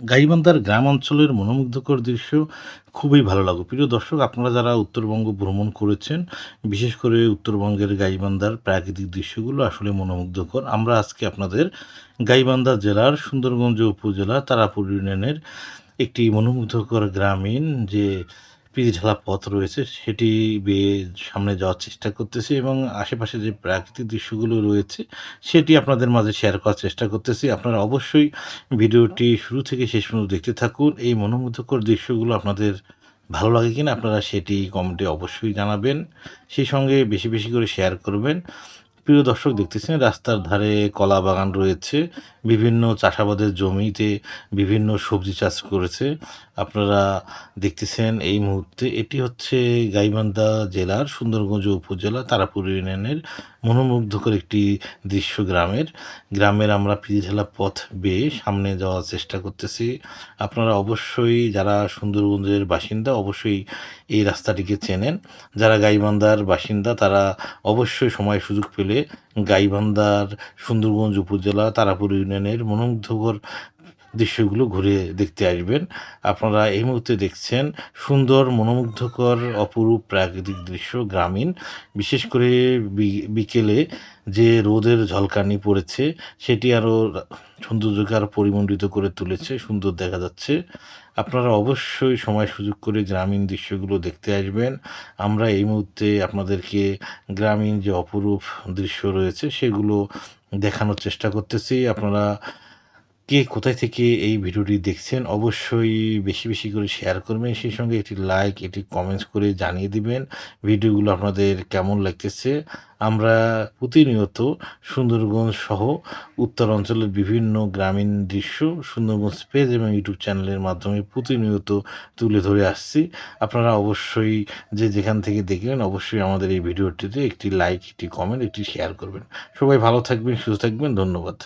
গাইবান্ধার গ্রাম অঞ্চলের মনোমুগ্ধকর দৃশ্য খুবই ভালো লাগো প্রিয় দর্শক, আপনারা যারা উত্তরবঙ্গ ভ্রমণ করেছেন, বিশেষ করে উত্তরবঙ্গের গাইবান্ধার প্রাকৃতিক দৃশ্যগুলো আসলে মনোমুগ্ধকর। আমরা আজকে আপনাদের গাইবান্ধা জেলার সুন্দরগঞ্জ উপজেলা তারাপুর ইউনিয়নের একটি মনোমুগ্ধকর গ্রামীণ যে পিচঢালা পথ রয়েছে, সেটি বেয়ে সামনে যাওয়ার চেষ্টা করতেছি এবং আশেপাশে যে প্রাকৃতিক দৃশ্যগুলো রয়েছে, সেটি আপনাদের মাঝে শেয়ার করার চেষ্টা করতেছি। আপনারা অবশ্যই ভিডিওটি শুরু থেকে শেষ পর্যন্ত দেখতে থাকুন। এই মনোমুগ্ধকর দৃশ্যগুলো আপনাদের ভালো লাগে কিনা, আপনারা সেটি কমেন্টে অবশ্যই জানাবেন। সেই সঙ্গে বেশি বেশি করে শেয়ার করবেন। প্রিয় দর্শক দেখতেছেন, রাস্তার ধারে কলা বাগান রয়েছে, বিভিন্ন চাষাবাদের জমিতে বিভিন্ন সবজি চাষ করেছে। আপনারা দেখতেছেন এই মুহূর্তে এটি হচ্ছে গাইবান্ধা জেলার সুন্দরগঞ্জ উপজেলা তারাপুর ইউনিয়নের মনোমুগ্ধকর একটি দৃশ্য গ্রামের। গ্রামের আমরা পিঝেলা পথ বেয়ে সামনে যাওয়ার চেষ্টা করতেছি। আপনারা অবশ্যই যারা সুন্দরগঞ্জের বাসিন্দা অবশ্যই এই রাস্তাটিকে চেনেন। যারা গাইবান্ধার বাসিন্দা তারা অবশ্যই সময় সুযোগ পেলে গাইবান্ধার সুন্দরগঞ্জ উপজেলা তারাপুর ইউনিয়নের মনোমুগ্ধকর দৃশ্যগুলো ঘুরে দেখতে আসবেন। আপনারা এই মুহূর্তে দেখছেন সুন্দর, মনোমুগ্ধকর, অপরূপ প্রাকৃতিক দৃশ্য গ্রামীণ। বিশেষ করে বিকেলে যে রোদের ঝলকানি পড়েছে, সেটি আরও সৌন্দর্যকে আরও পরিমণ্ডিত করে তুলেছে, সুন্দর দেখা যাচ্ছে। আপনারা অবশ্যই সময় সুযোগ করে গ্রামীণ দৃশ্যগুলো দেখতে আসবেন। আমরা এই মুহূর্তে আপনাদেরকে গ্রামীণ যে অপরূপ দৃশ্য রয়েছে, সেগুলো দেখানোর চেষ্টা করতেছি। আপনারা কে কোথায় থেকে এই ভিডিওটি দেখছেন, অবশ্যই বেশি বেশি করে শেয়ার করবেন। সেই সঙ্গে একটি লাইক একটি কমেন্টস করে জানিয়ে দিবেন ভিডিওগুলো আপনাদের কেমন লাগতেছে। আমরা প্রতিনিয়ত সুন্দরগঞ্জ সহ উত্তর অঞ্চলের বিভিন্ন গ্রামীণ দৃশ্য সুন্দরগঞ্জ পেজ এবং ইউটিউব চ্যানেলের মাধ্যমে প্রতিনিয়ত তুলে ধরে আসছি। আপনারা অবশ্যই যে যেখান থেকে দেখলেন, অবশ্যই আমাদের এই ভিডিওটিতে একটি লাইক একটি কমেন্ট একটি শেয়ার করবেন। সবাই ভালো থাকবেন, সুস্থ থাকবেন, ধন্যবাদ।